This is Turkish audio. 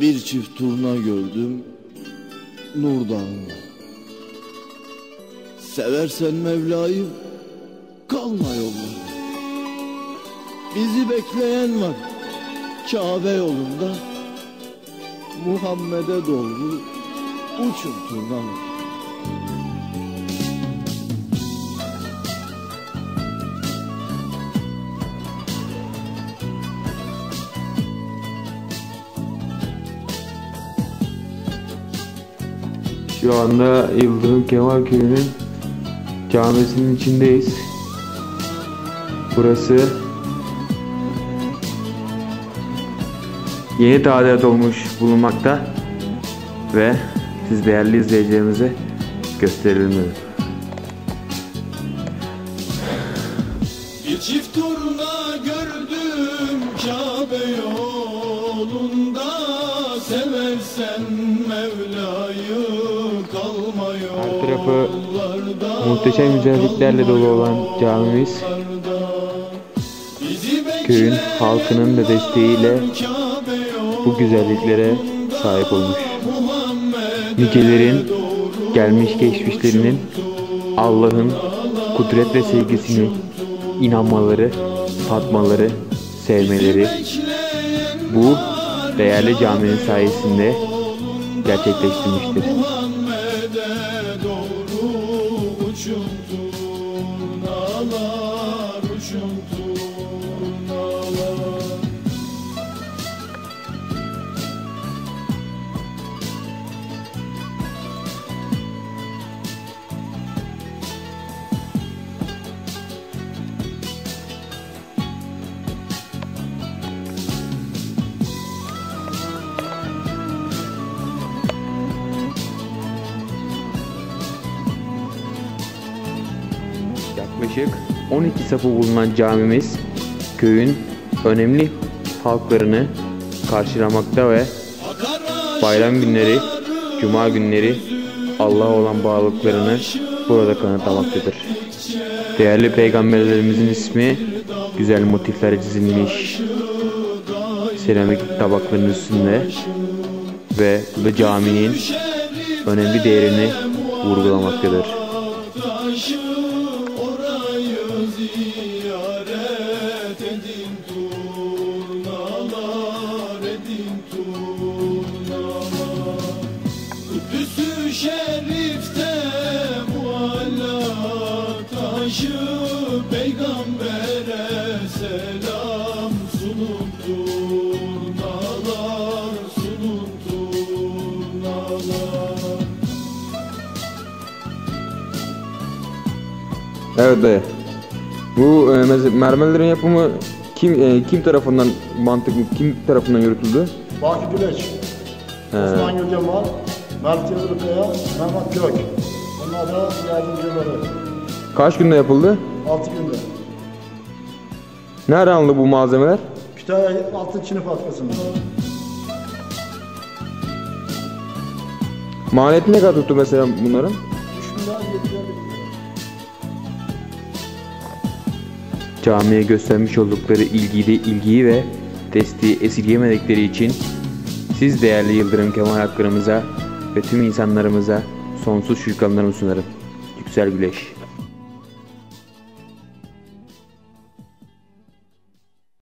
Bir çift turna gördüm Nur Seversen Mevla'yı kalma yollarda Bizi bekleyen var Kabe yolunda. Muhammed'e doğru uçun turnalar Şu anda Yıldırım Kemal Köyü'nün camisinin içindeyiz. Burası yeni tadilat olmuş bulunmakta ve siz değerli izleyicilerimize gösterelim dedim. Bir çift turna gördüm Kabe yolunda Seversen Mevla'yı Her tarafı muhteşem güzelliklerle dolu olan camimiz köyün halkının da desteğiyle bu güzelliklere sahip olmuş. Nicelerin gelmiş geçmişlerinin Allah'ın kudret ve sevgisini inanmaları, tatmaları, sevmeleri bu değerli caminin sayesinde gerçekleştirmiştir. Yaklaşık 12 sapı bulunan camimiz köyün önemli halklarını karşılamakta ve bayram günleri, cuma günleri Allah'a olan bağlılıklarını burada kanıtlamaktadır. Değerli peygamberlerimizin ismi güzel motifler çizilmiş seramik tabakların üstünde ve bu caminin önemli değerini vurgulamaktadır. Evet dayı. Bu e, mermerlerin yapımı kim e, kim tarafından mantıklı kim tarafından yürütüldü? Baki Güleç, Osman Gülcemal, Mert Yazılıkaya, Mehmet Gök. Bunlar da yardımcıları. Kaç günde yapıldı? 6 günde. Nereden bu malzemeler? Kütahya Altın Çin'i Fabrikası'nda. Maliyeti ne kadar tuttu mesela bunların? 3 milyar 750 bin. Camiye göstermiş oldukları ilgiyi, ilgiyi ve desteği esirgemedikleri için siz değerli Yıldırım Kemal Hakkı'mıza ve tüm insanlarımıza sonsuz şükranlarımı sunarım. Yüksel Güleş.